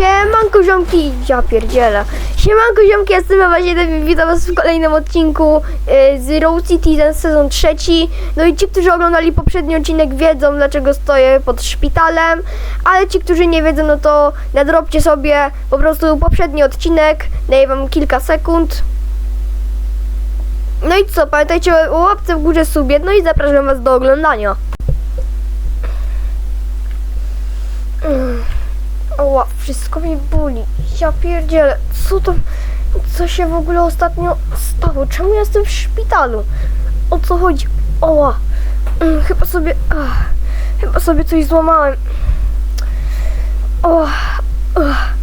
Siemanko ziomki, ja pierdzielę. Siemanko ziomki, jestem Ewa 7 witam was w kolejnym odcinku y, z Road Citizen sezon trzeci. No i ci, którzy oglądali poprzedni odcinek wiedzą dlaczego stoję pod szpitalem, ale ci, którzy nie wiedzą, no to nadrobcie sobie po prostu poprzedni odcinek, daję wam kilka sekund. No i co, pamiętajcie o łapce w górze subie, no i zapraszam was do oglądania. Oła, wszystko mi boli. Ja pierdzielę, co to... Co się w ogóle ostatnio stało? Czemu jestem w szpitalu? O co chodzi? Oła. Mm, Chyba sobie... Ach, chyba sobie coś złamałem. O. Ach,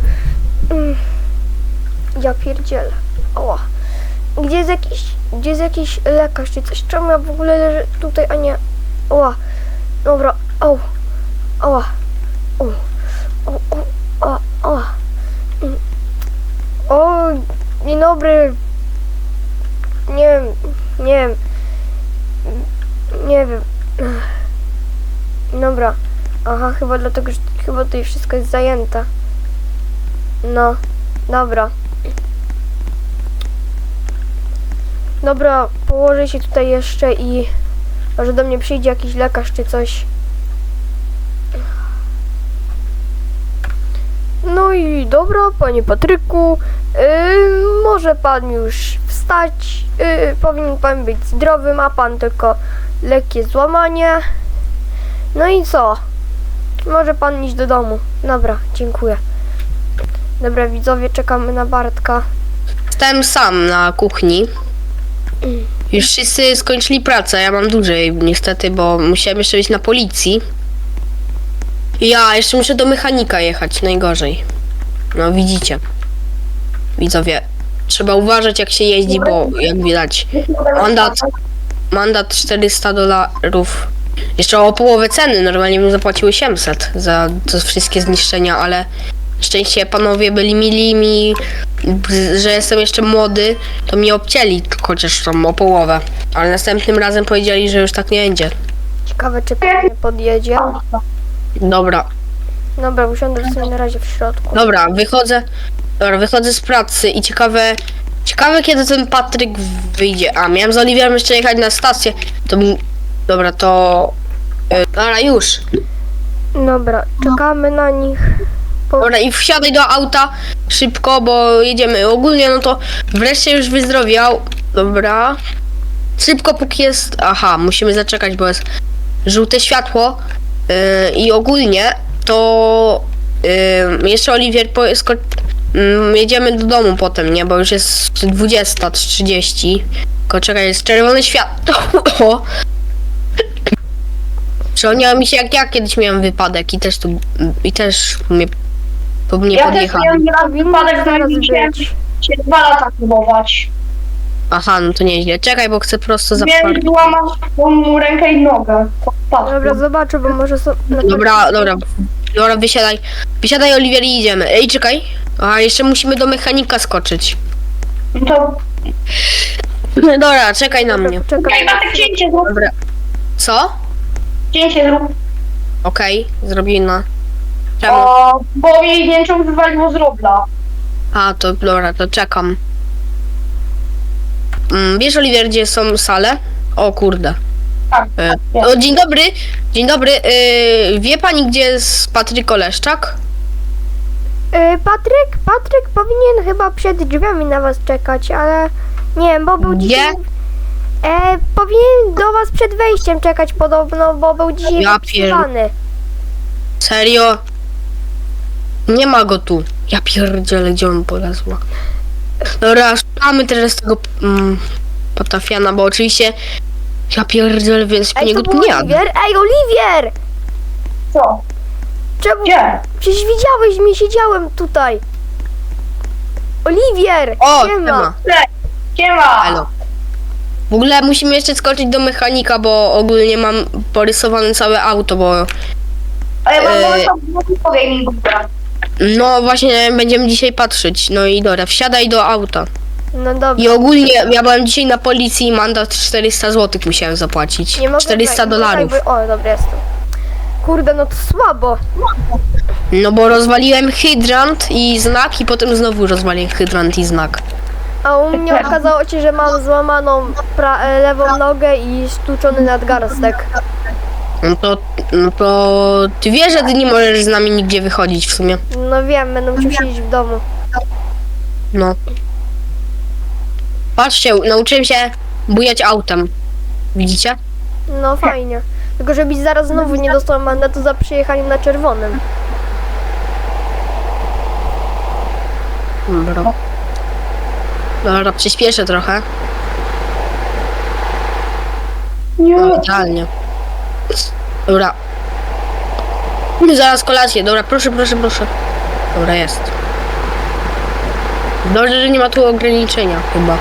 mm. Ja pierdzielę. Oła. Gdzie jest jakiś... Gdzie jest jakiś lekarz czy coś? Czemu ja w ogóle leżę tutaj, a nie... Oła. Dobra. O. Oła. O. O, o, o, dzień dobry. Nie nie. Nie wiem. Dobra. Aha, chyba dlatego, że chyba tutaj wszystko jest zajęte. No, dobra. Dobra, położę się tutaj jeszcze i może do mnie przyjdzie jakiś lekarz czy coś. No i dobra, panie Patryku, yy, może pan już wstać, yy, powinien pan być zdrowy, ma pan tylko lekkie złamanie. No i co? Może pan iść do domu. Dobra, dziękuję. Dobra, widzowie, czekamy na Bartka. Jestem sam na kuchni. Już wszyscy skończyli pracę, ja mam dłużej niestety, bo musiałem jeszcze być na policji. Ja jeszcze muszę do mechanika jechać, najgorzej. No widzicie. Widzowie, trzeba uważać jak się jeździ, bo jak widać mandat, mandat 400 dolarów. Jeszcze o połowę ceny, normalnie bym zapłacił 800 za te wszystkie zniszczenia, ale szczęście panowie byli mili mi, że jestem jeszcze młody, to mi obcięli chociaż tam o połowę. Ale następnym razem powiedzieli, że już tak nie będzie. Ciekawe, czy pan nie podjedzie. Dobra, Dobra, usiądę sobie na razie w środku. dobra, wychodzę. Dobra, wychodzę z pracy i ciekawe. Ciekawe kiedy ten Patryk wyjdzie. A, miałem z Oliwierem jeszcze jechać na stację. To bym- Dobra, to. y, Dobra, już. Dobra, czekamy na nich. Dobra, i wsiadaj do auta szybko, bo jedziemy. Ogólnie, no to wreszcie już wyzdrowiał. Dobra. Szybko, póki jest. Aha, musimy zaczekać, bo jest żółte światło. Yy, I ogólnie to. Yy, jeszcze Oliwier po, sko- yy, jedziemy do domu potem, nie? Bo już jest 20.30. Tylko czekaj, jest czerwone światło. Przypomniało mi się jak ja kiedyś miałem wypadek i też tu. I też mnie. Po mnie Ja też podjechał. miałem raz Powinny wypadek, zaraz no i musiałem się dwa lata próbować. Aha, no to nieźle. Czekaj, bo chcę prosto Miałem zaparkować. złamać tą rękę i nogę. Dobra, zobaczę, bo może są... na Dobra, dobra. Dobra, wysiadaj. Wysiadaj, Oliwier, i idziemy. Ej, czekaj. A, jeszcze musimy do mechanika skoczyć. No To Dobra, czekaj na mnie. Czekaj, Czekaj, Bartek, cięcie zrób. Dobra. Co? Cięcie zrób. Okej, zrobimy. Czemu? O, bo jej czemu wywaliło z robla. A, to dobra, to czekam. Mm, wiesz, Oliwier, gdzie są sale? O kurde. Tak, E, wiem. o, dzień dobry. Dzień dobry. E, wie pani, gdzie jest Patryk Oleszczak? Y, Patryk, Patryk powinien chyba przed drzwiami na was czekać, ale nie wiem, bo był Gdzie? dzisiaj... E, powinien do was przed wejściem czekać podobno, bo był dzisiaj Ja wypisywany. Serio? Nie ma go tu. Ja pierdzielę, gdzie on polazła. Dobra, szukamy teraz tego mm, potafiana, bo oczywiście ja pierdzielę, więc po Ej, niego to tu był nie jadę. Oliwier? Ej, Oliwier! Co? Czemu? Gdzie? Przecież widziałeś mnie, siedziałem tutaj. Oliwier! O, siema. siema. Siema. Elo. W ogóle musimy jeszcze skoczyć do mechanika, bo ogólnie mam porysowane całe auto, bo A ja mam Eee. ogóle. No właśnie będziemy dzisiaj patrzeć. No i dobra, wsiadaj do auta. No dobra. I ogólnie ja byłem dzisiaj na policji i mandat 400 zł musiałem zapłacić. Nie mogę 400 wejść, dolarów. tak, bo- O, dobra, jestem. Kurde, no to słabo. No bo rozwaliłem hydrant i znak i potem znowu rozwaliłem hydrant i znak. A u mnie okazało się, że mam złamaną pra- e, lewą nogę i stłuczony nadgarstek. No to, no to ty wiesz, że ty nie możesz z nami nigdzie wychodzić w sumie. No wiem, będę musiał siedzieć w domu. No. Patrzcie, nauczyłem się bujać autem. Widzicie? No fajnie. Tylko żebyś zaraz znowu nie dostał mandatu za przyjechanie na czerwonym. Dobra. Dobra, przyspieszę trochę. Nie. No, idealnie. Dobra. Zaraz kolację, dobra, proszę, proszę, proszę. Dobra, jest. Dobrze, że nie ma tu ograniczenia chyba.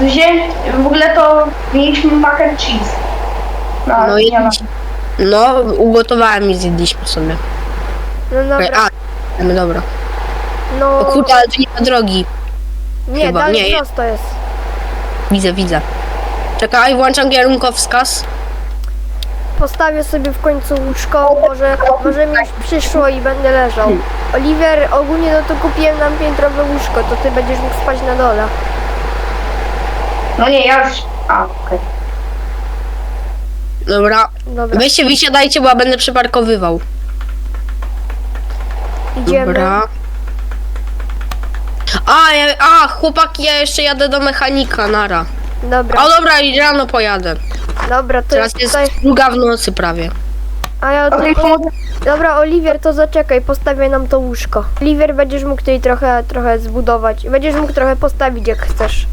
Wzię... W ogóle to mieliśmy mac and cheese. No, No, nie ma. no ugotowałem i zjedliśmy sobie. No dobra. A, no dobra. No O kurde, ale tu nie ma drogi. nie, chyba, dalej nie, nie. prosto jest. Widzę, widzę. Czekaj, włączam kierunkowskaz. Postawię sobie w końcu łóżko, może, może mi już przyszło i będę leżał. Oliver, ogólnie no to kupiłem nam piętrowe łóżko, to ty będziesz mógł spać na dole. No nie, ja już... A, okej. Dobra, Dobra, weźcie, wysiadajcie, bo ja będę przyparkowywał. idziemy. Dobra. A, ja, a, chłopaki, ja jeszcze jadę do mechanika, nara. Dobra, O dobra, i rano pojadę. dobra, to Teraz jest jest tutaj... druga w nocy prawie. A ja Okej, tylko... pomogę. Dobra, Oliver, to zaczekaj, postawię nam to łóżko. Oliver, będziesz mógł tutaj trochę, trochę zbudować. Będziesz mógł trochę postawić, jak chcesz.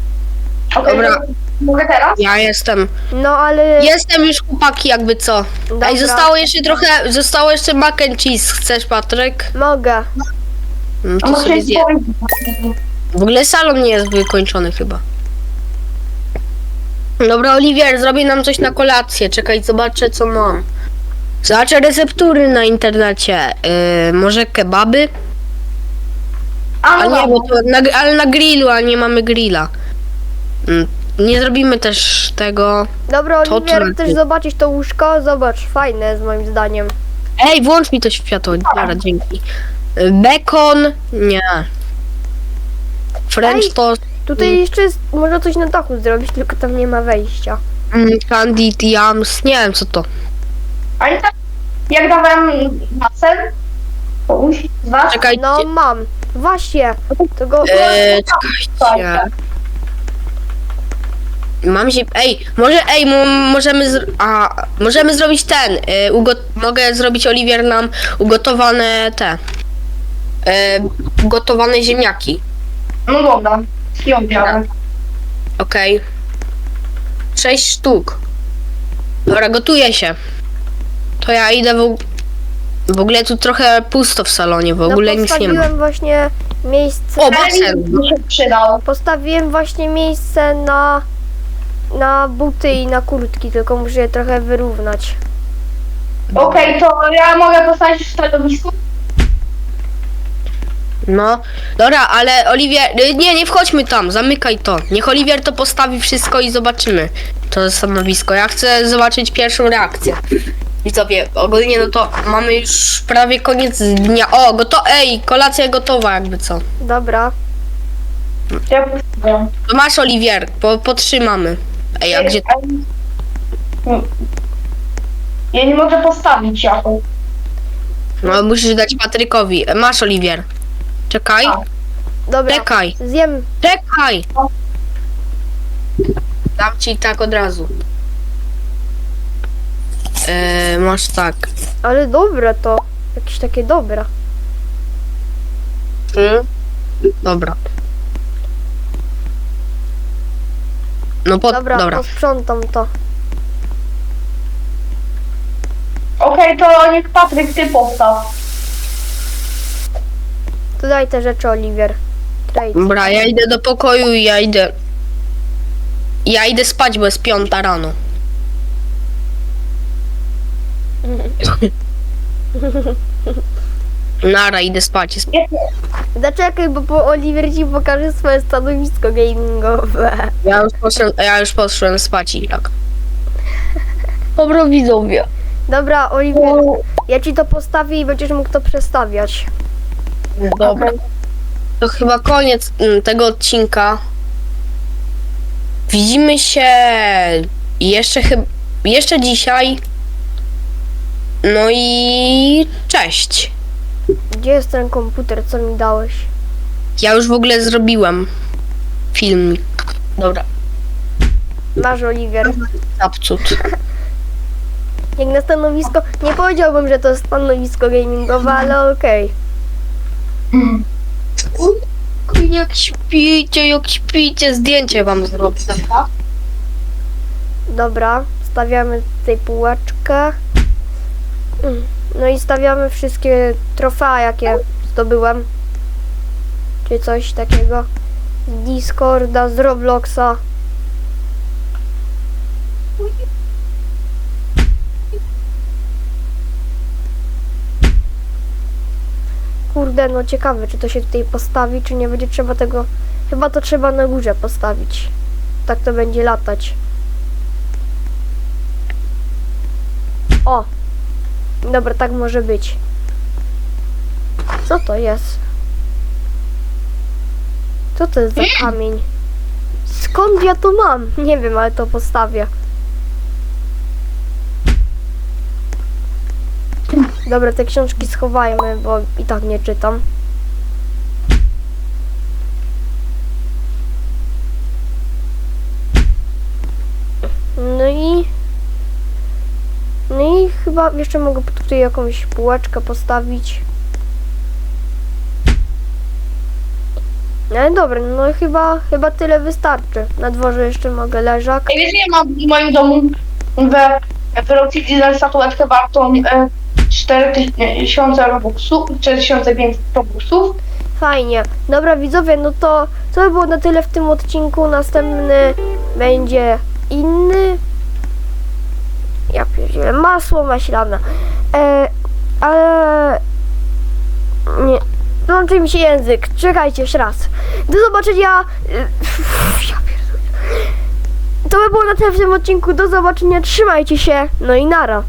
Okej, Dobra. Mogę teraz? Ja jestem. No, ale... Jestem już chłopaki, jakby co. Dobra. Ej, zostało jeszcze trochę, zostało jeszcze mac and cheese. Chcesz, Patryk? Mogę. No A to może sobie jest zje. W ogóle salon nie jest wykończony chyba. Dobra, Oliwier, zrobię nam coś na kolację. Czekaj, zobaczę co mam. Zobaczę receptury na internecie. Yy, może kebaby? A, nie, bo to na, ale na grillu, a nie mamy grilla. Mm, Nie zrobimy też tego. Dobra, To Oliver, co chcesz zobaczyć to łóżko? Zobacz, fajne jest moim zdaniem. Ej, włącz mi to światło. Dobra, dzięki. Bacon? Nie. French Ej. toast, Tutaj jeszcze jest, można coś na dachu zrobić, tylko tam nie ma wejścia. mm, candied yams. Nie wiem co to. A nie tak, jak dawałem basen, komuś z was, Czekajcie. No mam. Właśnie. To go... Eee, czekajcie. Mam się. Ej, może ej, mo, możemy z, a, możemy zrobić ten. E, ugo, mogę zrobić Oliwier nam ugotowane te. E, ugotowane ziemniaki. no dobra, ją biorę. Okej. Sześć sztuk. Dobra, gotuje się. To ja idę w, w ogóle tu trochę pusto w salonie, w ogóle no, nic nie ma. postawiłem właśnie miejsce... O, basen. Mi się przydał. Postawiłem właśnie miejsce na... Na buty i na kurtki, tylko muszę je trochę wyrównać. Okej, to ja mogę postawić w środowisku? No, dobra, ale Oliwier, y, nie, nie wchodźmy tam, zamykaj to. Niech Oliwier to postawi wszystko i zobaczymy to stanowisko. Ja chcę zobaczyć pierwszą reakcję. Widzowie, ogólnie no to mamy już prawie koniec dnia. O, goto, ej, kolacja gotowa jakby co. Dobra. Ja. To masz Oliwier, po, potrzymamy. Ej, a gdzie, Ja nie mogę postawić jako. no musisz dać Patrykowi. Masz Oliwier. Czekaj, A. Dobra. czekaj, Zjem. czekaj. Dam ci tak od razu. Eee, masz tak. Ale dobre to. Jakieś takie dobre. Mm. Dobra. No po, Dobra, dobra. posprzątam to. Okej, to niech Patryk ty postaw. To daj te rzeczy, Oliver. Dobra, ja idę do pokoju i ja idę. Ja idę spać, bo jest piąta rano. Nara, idę spać. Jest... Zaczekaj, bo po Oliver ci pokaże swoje stanowisko gamingowe. Ja już poszedłem, ja już poszedłem spać i tak. Dobra widzowie. Dobra, Oliver, Ja ci to postawię i będziesz mógł to przestawiać. Dobra. Okej. To chyba koniec mm, tego odcinka. Widzimy się jeszcze chyba jeszcze dzisiaj. No i cześć. Gdzie jest ten komputer, co mi dałeś? Ja już w ogóle zrobiłem filmik. Dobra, Masz, Oliver. zapcut. Jak na stanowisko, nie powiedziałbym, że to jest stanowisko gamingowe, ale okej. Jak śpicie, jak śpicie, zdjęcie wam zrobię. dobra? Stawiamy tutaj półeczkę. No i stawiamy wszystkie trofea, jakie zdobyłem. Czy coś takiego. Z Discorda, z Robloxa. Kurde, no ciekawe, czy to się tutaj postawi, czy nie będzie trzeba tego... Chyba to trzeba na górze postawić. Tak to będzie latać. O! Dobra, tak może być. Co to jest? Co to jest za kamień? Skąd ja to mam? Nie wiem, ale to postawię. Dobra, te książki schowajmy, bo i tak nie czytam. No i... No i chyba jeszcze mogę tutaj jakąś półeczkę postawić. No dobra, no chyba, chyba tyle wystarczy. Na dworze jeszcze mogę leżak. Wiesz, ja mam w moim domu we Velocity za statuetkę wartą e, 4000 robuxów, 4500 robuxów. Fajnie. Dobra widzowie, no to to by było na tyle w tym odcinku. Następny będzie inny. Ja pierdzielę, masło maślane. E, ale... Nie. Plączy mi się język. Czekajcie jeszcze raz. Do zobaczenia. E, Ja. To by było na tyle w tym odcinku. Do zobaczenia. Trzymajcie się. No i nara.